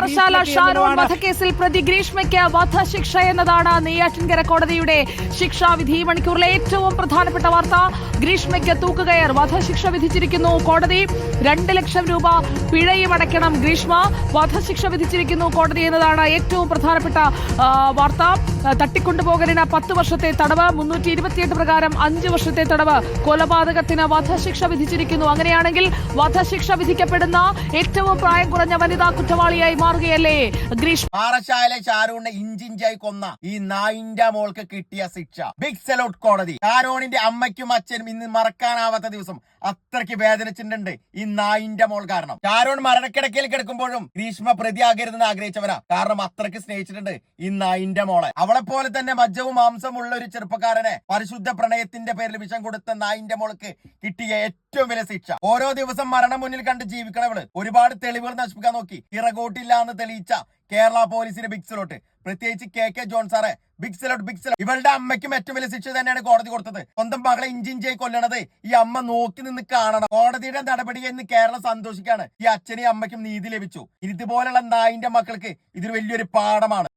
പാറശാല ഷാരോൺ വധക്കേസിൽ പ്രതി ഗ്രീഷ്മയ്ക്ക് വധശിക്ഷ എന്നതാണ് നെയ്യാറ്റിൻകര കോടതിയുടെ ശിക്ഷാവിധി മണിക്കൂറിലെ ഏറ്റവും പ്രധാനപ്പെട്ട വാർത്ത. ഗ്രീഷ്മയ്ക്ക് തൂക്കുകയർ വധശിക്ഷ വിധിച്ചിരിക്കുന്നു. കോടതി രണ്ട് ലക്ഷം രൂപ പിഴയും അടയ്ക്കണം ഗ്രീഷ്മ. വധശിക്ഷ വിധിച്ചിരിക്കുന്നു കോടതി എന്നതാണ് ഏറ്റവും പ്രധാനപ്പെട്ട വാർത്ത. തട്ടിക്കൊണ്ടുപോകലിന് പത്ത് വർഷത്തെ തടവ് മുന്നൂറ്റി ഇരുപത്തിയെട്ട് പ്രകാരം അഞ്ച് വർഷത്തെ തടവ്. കൊലപാതകത്തിന് വധശിക്ഷ വിധിച്ചിരിക്കുന്നു. അങ്ങനെയാണെങ്കിൽ വധശിക്ഷ വിധിക്കപ്പെടുന്ന ഏറ്റവും പ്രായം കുറഞ്ഞ വനിതാ കുറ്റവാളിയായി മാറുകയല്ലേ? ഗ്രീഷ് പാറശാല ഷാരൂണിനെ ഇഞ്ചിഞ്ചായി കൊന്ന ഈ നായിന്റെ മോൾക്ക് കിട്ടിയ ശിക്ഷ. ബിഗ് സെലോട്ട് കോടതി. ഷാരോണിന്റെ അമ്മയ്ക്കും അച്ഛനും ഇന്ന് മറക്കാനാവാത്ത ദിവസം അത്രയ്ക്ക് വേദനിച്ചിട്ടുണ്ട് ഈ നായിന്റെ മോൾ കാരണം. ഷാരോൺ മരണക്കിടക്കയിൽ കിടക്കുമ്പോഴും ഗ്രീഷ്മ പ്രതിയാകരുതെന്ന് ആഗ്രഹിച്ചവരാ. കാരണം അത്രയ്ക്ക് സ്നേഹിച്ചിട്ടുണ്ട് ഈ നായിന്റെ മോളെ. അവളെ പോലെ തന്നെ മജ്ജവും മാംസവും ഉള്ള ഒരു ചെറുപ്പക്കാരനെ പരിശുദ്ധ പ്രണയത്തിന്റെ പേരിൽ വിഷം കൊടുത്ത നായിന്റെ മോൾക്ക് കിട്ടിയ ഏറ്റവും വലിയ ശിക്ഷ. ഓരോ ദിവസം മരണം മുന്നിൽ കണ്ട് ജീവിക്കണവൾ ഒരുപാട് തെളിവുകൾ നശിപ്പിക്കാൻ നോക്കി. ഇറകോട്ടില്ല എന്ന് തെളിയിച്ച കേരള പോലീസിന്റെ ബിഗ് സെലോട്ട് പ്രത്യേകിച്ച് കെ കെ ജോൺ സാറെ ബിഗ് സെലോട്ട് ബിഗ് സെലോട്ട് ഇവളുടെ അമ്മയ്ക്കും ഏറ്റവും വലിയ ശിക്ഷ തന്നെയാണ് കോടതി കൊടുത്തത്. സ്വന്തം മകളെ ഇഞ്ചിഞ്ചായി കൊല്ലണത് ഈ അമ്മ നോക്കി നിന്ന് കാണണം. കോടതിയുടെ നടപടി എന്ന് കേരളം സന്തോഷിക്കാണ് ഈ അച്ഛനെയും അമ്മയ്ക്കും നീതി ലഭിച്ചു. ഇതുപോലുള്ള നായിന്റെ മക്കൾക്ക് ഇതൊരു വലിയൊരു പാഠമാണ്.